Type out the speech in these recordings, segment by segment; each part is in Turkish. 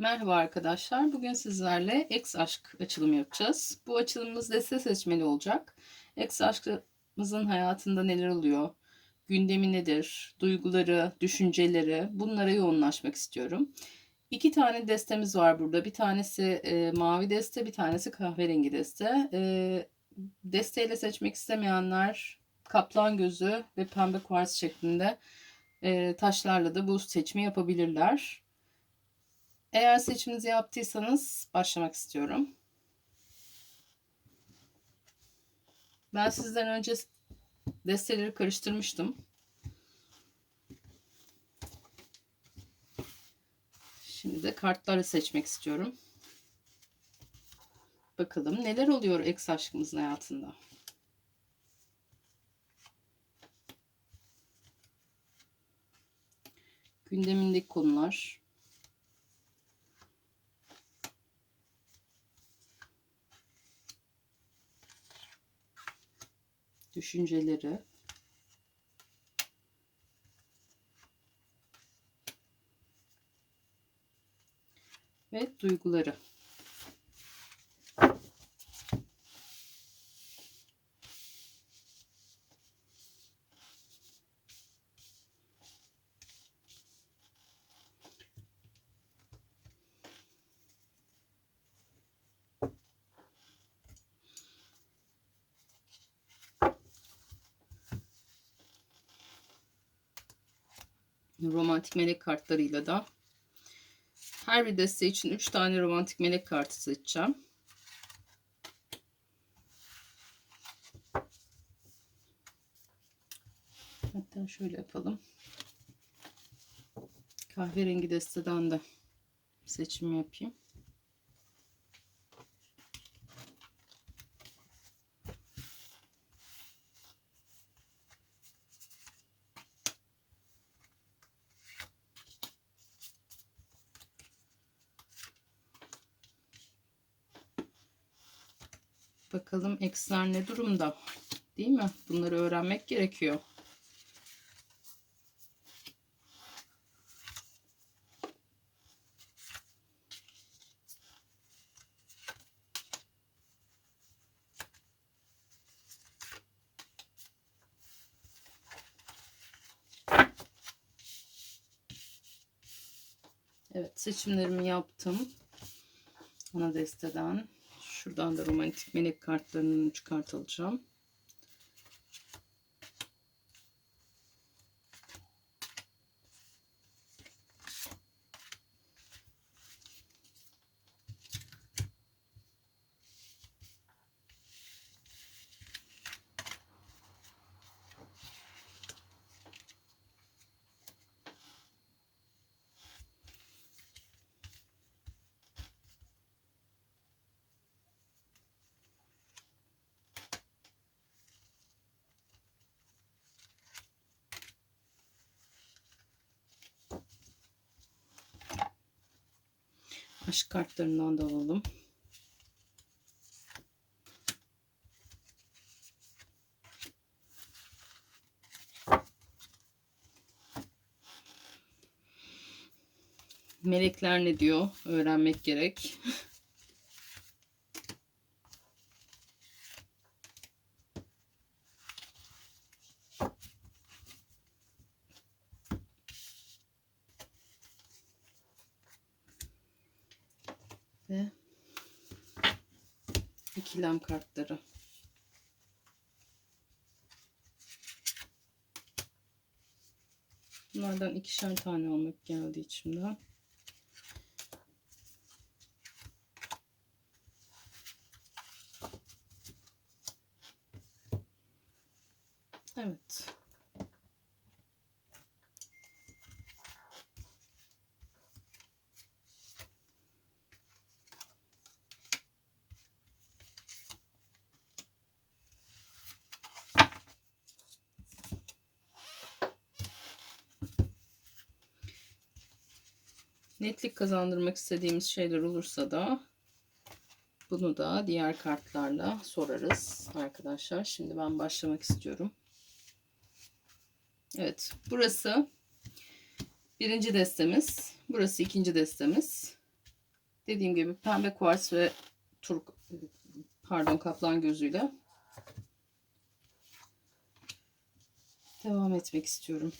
Merhaba arkadaşlar. Bugün sizlerle X aşk açılımı yapacağız. Bu açılımımız deste seçmeli olacak. X aşkımızın hayatında neler oluyor? Gündemi nedir? Duyguları, düşünceleri bunlara yoğunlaşmak istiyorum. İki tane destemiz var burada. Bir tanesi e, mavi deste, bir tanesi kahverengi deste. E, desteyle seçmek istemeyenler kaplan gözü ve pembe kuars şeklinde e, taşlarla da bu seçimi yapabilirler. Eğer seçiminizi yaptıysanız başlamak istiyorum. Ben sizden önce desteleri karıştırmıştım. Şimdi de kartları seçmek istiyorum. Bakalım neler oluyor ex aşkımızın hayatında. Gündemindeki konular. Düşünceleri ve duyguları. Romantik melek kartlarıyla da her bir deste için 3 tane romantik melek kartı seçeceğim. Hatta şöyle yapalım. Kahverengi desteden de seçim yapayım. Eksler ne durumda? Değil mi? Bunları öğrenmek gerekiyor. Evet seçimlerimi yaptım. Ana desteden. Şuradan da romantik melek kartlarını çıkartacağım. Aşk kartlarından da alalım. Melekler ne diyor? Öğrenmek gerek. ve ikilem kartları. Bunlardan ikişer tane olmak geldi içimden. Evet. Netlik kazandırmak istediğimiz şeyler olursa da bunu da diğer kartlarla sorarız arkadaşlar. Şimdi ben başlamak istiyorum. Evet burası birinci destemiz. Burası ikinci destemiz. Dediğim gibi pembe kuars ve turk pardon kaplan gözüyle devam etmek istiyorum.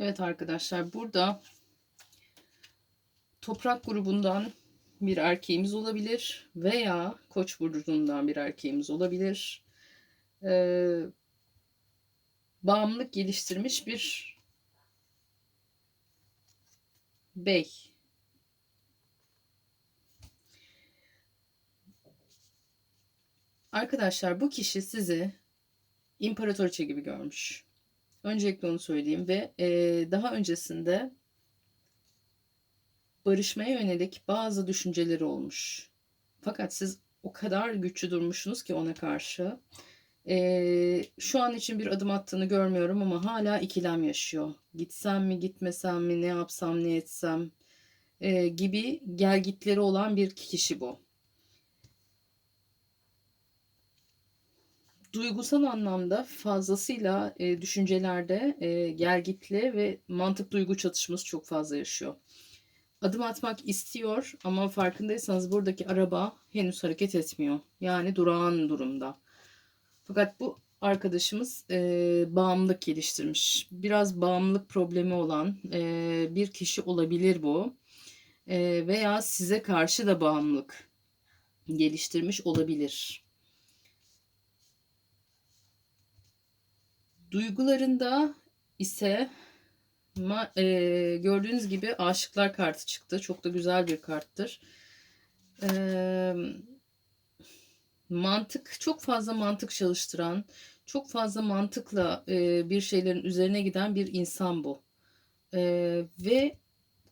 Evet arkadaşlar burada toprak grubundan bir erkeğimiz olabilir veya koç burcundan bir erkeğimiz olabilir. Ee, bağımlılık geliştirmiş bir bey. Arkadaşlar bu kişi sizi imparatoriçe gibi görmüş. Öncelikle onu söyleyeyim ve e, daha öncesinde barışmaya yönelik bazı düşünceleri olmuş. Fakat siz o kadar güçlü durmuşsunuz ki ona karşı. E, şu an için bir adım attığını görmüyorum ama hala ikilem yaşıyor. Gitsem mi gitmesem mi ne yapsam ne etsem e, gibi gelgitleri olan bir kişi bu. Duygusal anlamda fazlasıyla e, düşüncelerde e, gelgitli ve mantık duygu çatışması çok fazla yaşıyor. Adım atmak istiyor ama farkındaysanız buradaki araba henüz hareket etmiyor. Yani durağan durumda. Fakat bu arkadaşımız e, bağımlılık geliştirmiş. Biraz bağımlılık problemi olan e, bir kişi olabilir bu. E, veya size karşı da bağımlılık geliştirmiş olabilir. Duygularında ise ma, e, gördüğünüz gibi aşıklar kartı çıktı. Çok da güzel bir karttır. E, mantık çok fazla mantık çalıştıran, çok fazla mantıkla e, bir şeylerin üzerine giden bir insan bu. E, ve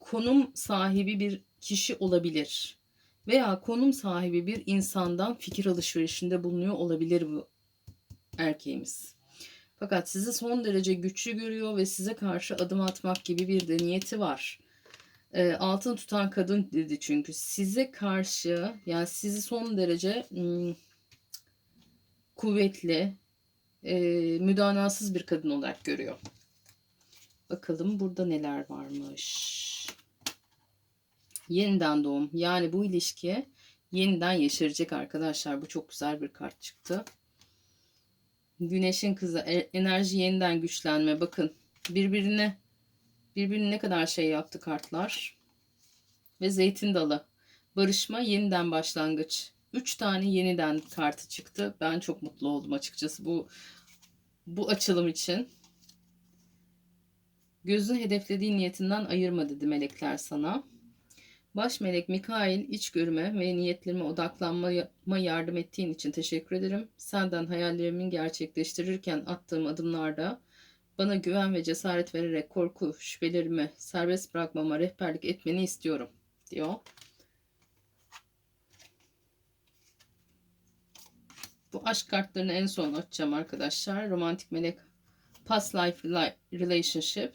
konum sahibi bir kişi olabilir. Veya konum sahibi bir insandan fikir alışverişinde bulunuyor olabilir bu erkeğimiz. Fakat sizi son derece güçlü görüyor ve size karşı adım atmak gibi bir de niyeti var. E, altın tutan kadın dedi çünkü size karşı yani sizi son derece ım, kuvvetli, e, müdanasız bir kadın olarak görüyor. Bakalım burada neler varmış. Yeniden doğum. Yani bu ilişki yeniden yeşerecek arkadaşlar. Bu çok güzel bir kart çıktı. Güneşin kızı e, enerji yeniden güçlenme. Bakın birbirine birbirine ne kadar şey yaptı kartlar. Ve zeytin dalı. Barışma yeniden başlangıç. Üç tane yeniden kartı çıktı. Ben çok mutlu oldum açıkçası bu bu açılım için. Gözün hedeflediği niyetinden ayırma dedi melekler sana. Baş melek Mikail iç görüme ve niyetlerime odaklanmama yardım ettiğin için teşekkür ederim. Senden hayallerimin gerçekleştirirken attığım adımlarda bana güven ve cesaret vererek korku, şüphelerimi serbest bırakmama rehberlik etmeni istiyorum diyor. Bu aşk kartlarını en son açacağım arkadaşlar. Romantik melek past life relationship.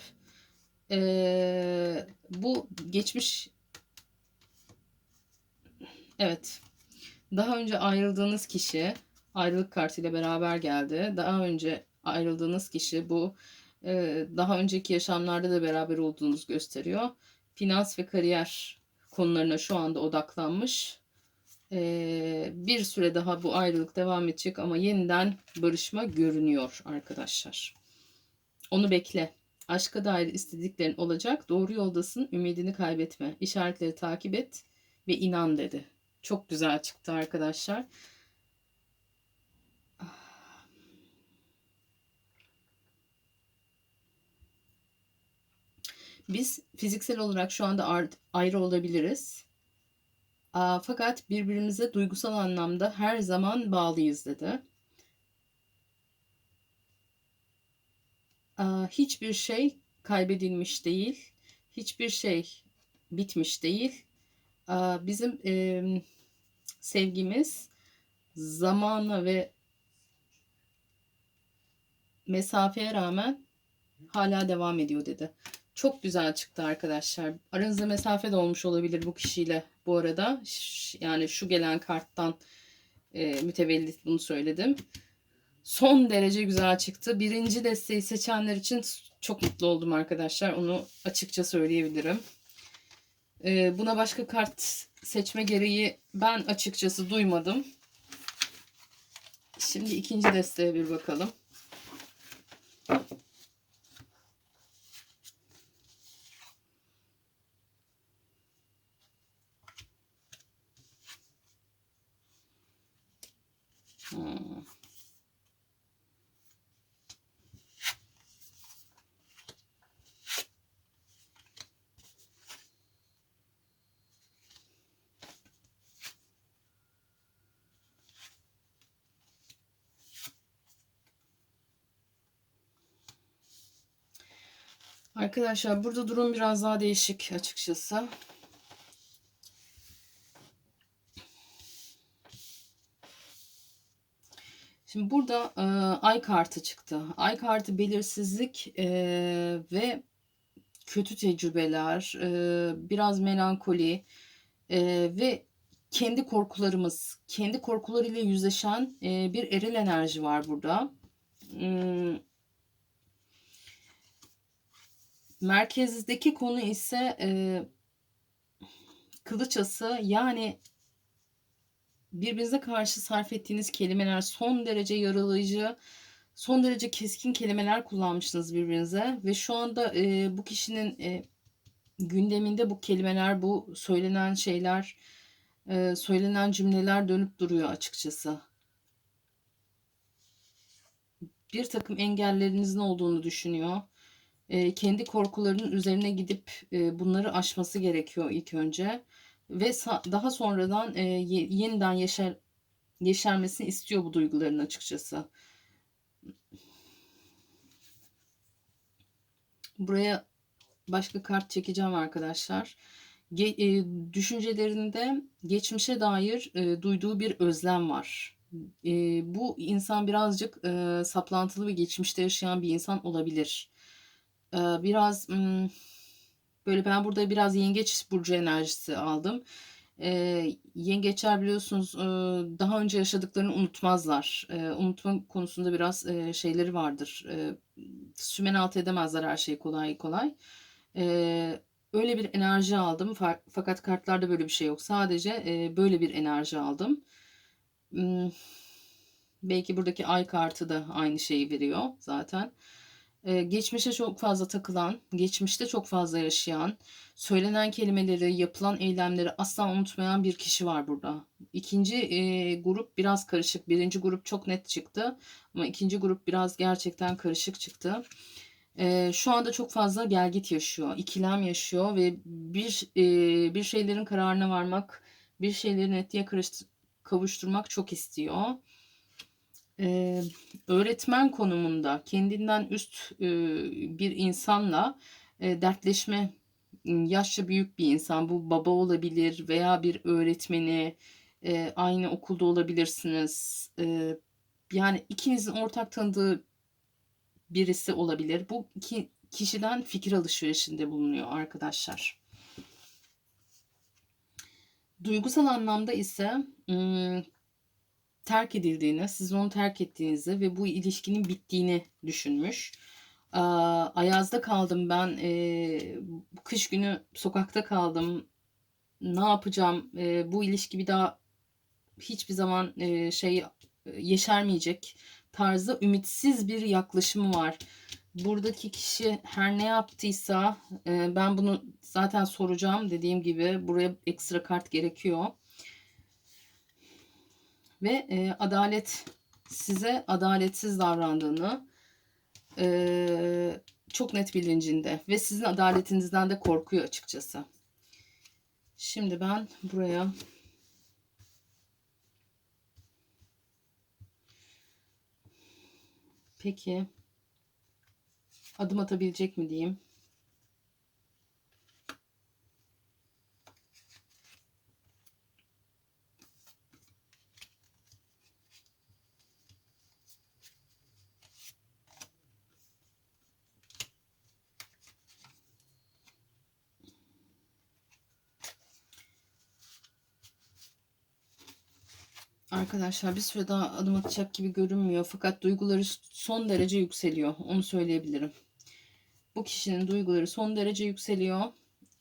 Ee, bu geçmiş Evet. Daha önce ayrıldığınız kişi ayrılık kartıyla beraber geldi. Daha önce ayrıldığınız kişi bu e, daha önceki yaşamlarda da beraber olduğunuz gösteriyor. Finans ve kariyer konularına şu anda odaklanmış. E, bir süre daha bu ayrılık devam edecek ama yeniden barışma görünüyor arkadaşlar. Onu bekle. Aşka dair istediklerin olacak. Doğru yoldasın. Ümidini kaybetme. İşaretleri takip et ve inan dedi. Çok güzel çıktı arkadaşlar. Biz fiziksel olarak şu anda ayrı olabiliriz. Fakat birbirimize duygusal anlamda her zaman bağlıyız dedi. Hiçbir şey kaybedilmiş değil. Hiçbir şey bitmiş değil. Bizim sevgimiz zamana ve mesafeye rağmen hala devam ediyor dedi. Çok güzel çıktı arkadaşlar. Aranızda mesafe de olmuş olabilir bu kişiyle bu arada. Yani şu gelen karttan e, mütevellit bunu söyledim. Son derece güzel çıktı. Birinci desteği seçenler için çok mutlu oldum arkadaşlar. Onu açıkça söyleyebilirim. E, buna başka kart seçme gereği ben açıkçası duymadım. Şimdi ikinci desteğe bir bakalım. Hmm. Arkadaşlar burada durum biraz daha değişik açıkçası. Şimdi burada e, ay kartı çıktı. Ay kartı belirsizlik e, ve kötü tecrübeler, e, biraz melankoli e, ve kendi korkularımız, kendi korkularıyla yüzleşen e, bir eril enerji var burada. Hmm. Merkezdeki konu ise e, kılıç yani birbirinize karşı sarf ettiğiniz kelimeler son derece yaralayıcı, son derece keskin kelimeler kullanmışsınız birbirinize ve şu anda e, bu kişinin e, gündeminde bu kelimeler, bu söylenen şeyler, e, söylenen cümleler dönüp duruyor açıkçası. Bir takım engellerinizin olduğunu düşünüyor. E, kendi korkularının üzerine gidip e, bunları aşması gerekiyor ilk önce ve daha sonradan e, yeniden yaşar yeşermesini istiyor bu duyguların açıkçası. Buraya başka kart çekeceğim arkadaşlar. Ge e, düşüncelerinde geçmişe dair e, duyduğu bir özlem var. E, bu insan birazcık e, saplantılı ve geçmişte yaşayan bir insan olabilir. E, biraz... Böyle ben burada biraz yengeç burcu enerjisi aldım. E, yengeçler biliyorsunuz e, daha önce yaşadıklarını unutmazlar. E, unutma konusunda biraz e, şeyleri vardır. E, sümen alt edemezler her şeyi kolay kolay. E, öyle bir enerji aldım. Fakat kartlarda böyle bir şey yok. Sadece e, böyle bir enerji aldım. Hmm, belki buradaki ay kartı da aynı şeyi veriyor zaten. Ee, geçmişe çok fazla takılan, geçmişte çok fazla yaşayan, söylenen kelimeleri, yapılan eylemleri asla unutmayan bir kişi var burada. İkinci e, grup biraz karışık. Birinci grup çok net çıktı ama ikinci grup biraz gerçekten karışık çıktı. E, şu anda çok fazla gelgit yaşıyor, ikilem yaşıyor ve bir e, bir şeylerin kararına varmak, bir şeyleri netliğe kavuşturmak çok istiyor e, öğretmen konumunda kendinden üst e, bir insanla e, dertleşme yaşça büyük bir insan. Bu baba olabilir veya bir öğretmeni e, aynı okulda olabilirsiniz. E, yani ikinizin ortak tanıdığı birisi olabilir. Bu iki kişiden fikir alışverişinde bulunuyor arkadaşlar. Duygusal anlamda ise terk edildiğini, siz onu terk ettiğinizi ve bu ilişkinin bittiğini düşünmüş. Ayaz'da kaldım ben. E, kış günü sokakta kaldım. Ne yapacağım? E, bu ilişki bir daha hiçbir zaman e, şey yeşermeyecek tarzda ümitsiz bir yaklaşımı var. Buradaki kişi her ne yaptıysa ben bunu zaten soracağım dediğim gibi buraya ekstra kart gerekiyor ve e, adalet size adaletsiz davrandığını e, çok net bilincinde ve sizin adaletinizden de korkuyor açıkçası. Şimdi ben buraya peki adım atabilecek mi diyeyim. Arkadaşlar bir süre daha adım atacak gibi görünmüyor. Fakat duyguları son derece yükseliyor. Onu söyleyebilirim. Bu kişinin duyguları son derece yükseliyor.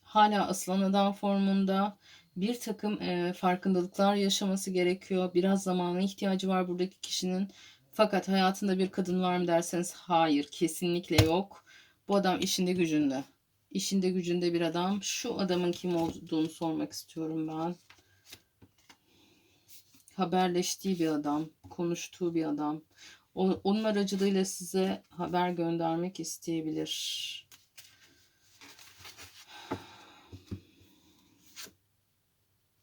Hala aslan adam formunda bir takım e, farkındalıklar yaşaması gerekiyor. Biraz zamana ihtiyacı var buradaki kişinin. Fakat hayatında bir kadın var mı derseniz hayır kesinlikle yok. Bu adam işinde gücünde. İşinde gücünde bir adam. Şu adamın kim olduğunu sormak istiyorum ben. Haberleştiği bir adam, konuştuğu bir adam. Onun aracılığıyla size haber göndermek isteyebilir.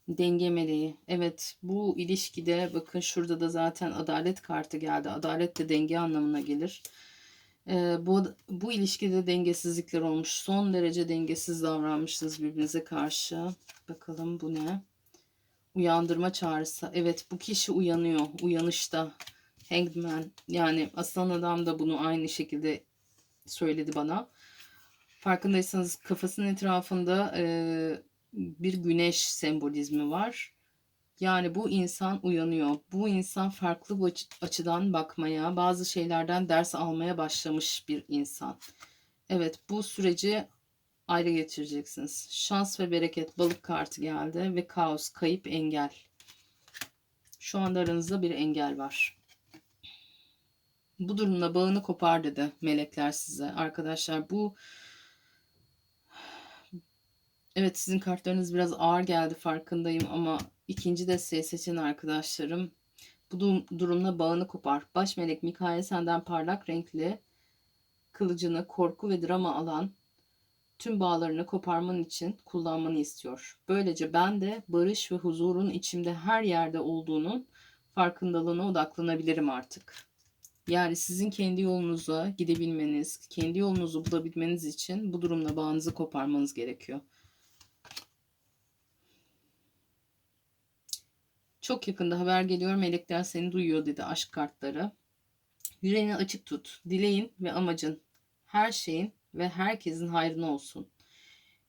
Denge meleği. Evet bu ilişkide bakın şurada da zaten adalet kartı geldi. Adalet de denge anlamına gelir. Ee, bu, bu ilişkide dengesizlikler olmuş. Son derece dengesiz davranmışsınız birbirinize karşı. Bakalım bu ne? Uyandırma çağrısı. Evet bu kişi uyanıyor. Uyanışta. Hangman. Yani aslan adam da bunu aynı şekilde söyledi bana. Farkındaysanız kafasının etrafında e, bir güneş sembolizmi var. Yani bu insan uyanıyor. Bu insan farklı bir açı- açıdan bakmaya, bazı şeylerden ders almaya başlamış bir insan. Evet, bu süreci ayrı geçireceksiniz. Şans ve bereket balık kartı geldi ve kaos, kayıp, engel. Şu anda aranızda bir engel var. Bu durumla bağını kopar dedi melekler size. Arkadaşlar bu Evet sizin kartlarınız biraz ağır geldi farkındayım ama ikinci desteği seçen arkadaşlarım bu du- durumla bağını kopar. Baş melek Mikail senden parlak renkli kılıcını korku ve drama alan tüm bağlarını koparman için kullanmanı istiyor. Böylece ben de barış ve huzurun içimde her yerde olduğunun farkındalığına odaklanabilirim artık. Yani sizin kendi yolunuza gidebilmeniz, kendi yolunuzu bulabilmeniz için bu durumla bağınızı koparmanız gerekiyor. Çok yakında haber geliyor. Melekler seni duyuyor dedi aşk kartları. Yüreğini açık tut. Dileğin ve amacın her şeyin ve herkesin hayrına olsun.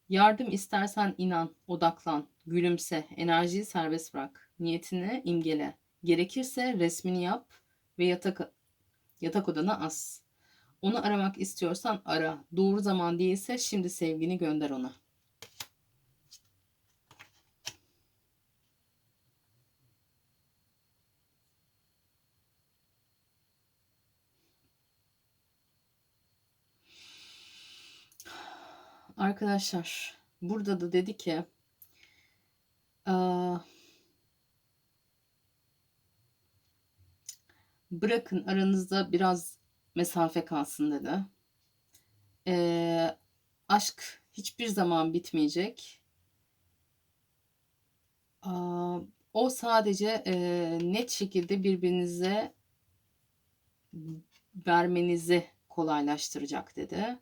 Yardım istersen inan, odaklan, gülümse, enerjiyi serbest bırak. Niyetini imgele. Gerekirse resmini yap ve yatak yatak odana as. Onu aramak istiyorsan ara. Doğru zaman değilse şimdi sevgini gönder ona. Arkadaşlar burada da dedi ki "Aa, bırakın aranızda biraz mesafe kalsın dedi. Ee, aşk hiçbir zaman bitmeyecek. O sadece e, net şekilde birbirinize vermenizi kolaylaştıracak dedi.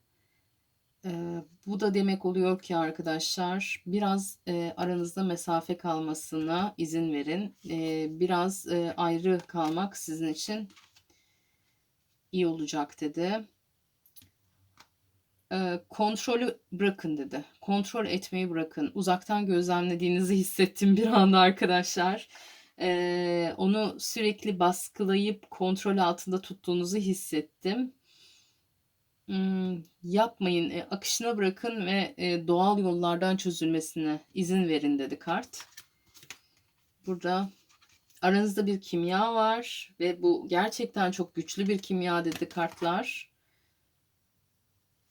Ee, bu da demek oluyor ki arkadaşlar biraz e, aranızda mesafe kalmasına izin verin. Ee, biraz e, ayrı kalmak sizin için iyi olacak dedi. Ee, kontrolü bırakın dedi. Kontrol etmeyi bırakın. Uzaktan gözlemlediğinizi hissettim bir anda arkadaşlar. Ee, onu sürekli baskılayıp kontrol altında tuttuğunuzu hissettim. Yapmayın, e, akışına bırakın ve e, doğal yollardan çözülmesine izin verin dedi kart. Burada aranızda bir kimya var ve bu gerçekten çok güçlü bir kimya dedi kartlar.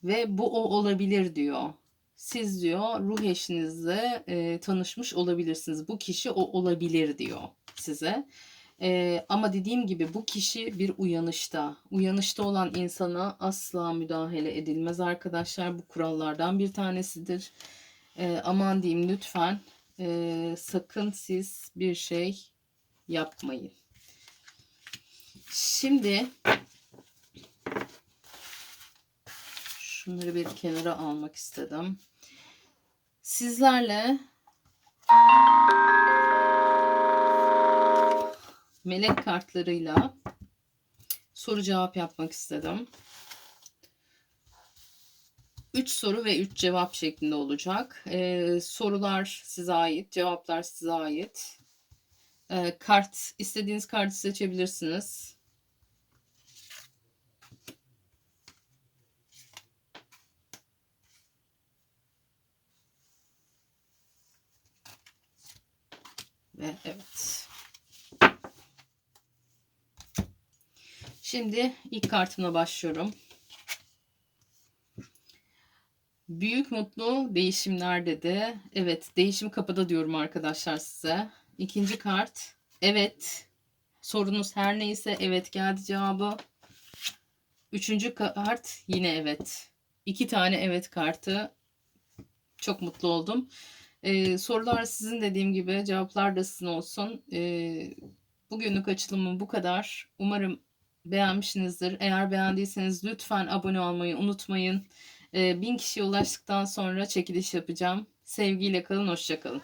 Ve bu o olabilir diyor. Siz diyor ruh eşinizle e, tanışmış olabilirsiniz. Bu kişi o olabilir diyor size. Ee, ama dediğim gibi bu kişi bir uyanışta. Uyanışta olan insana asla müdahale edilmez arkadaşlar. Bu kurallardan bir tanesidir. Ee, aman diyeyim lütfen e, sakın siz bir şey yapmayın. Şimdi şunları bir kenara almak istedim. Sizlerle melek kartlarıyla soru cevap yapmak istedim. 3 soru ve 3 cevap şeklinde olacak. Ee, sorular size ait, cevaplar size ait. Ee, kart, istediğiniz kartı seçebilirsiniz. Ve evet. Şimdi ilk kartımla başlıyorum. Büyük mutlu değişimler dedi. Evet, değişim kapıda diyorum arkadaşlar size. İkinci kart. Evet. Sorunuz her neyse evet geldi cevabı. Üçüncü kart yine evet. İki tane evet kartı. Çok mutlu oldum. Ee, sorular sizin dediğim gibi cevaplar da sizin olsun. Ee, bugünlük açılımım bu kadar. Umarım beğenmişsinizdir. Eğer beğendiyseniz lütfen abone olmayı unutmayın. Ee, bin kişiye ulaştıktan sonra çekiliş yapacağım. Sevgiyle kalın, hoşçakalın.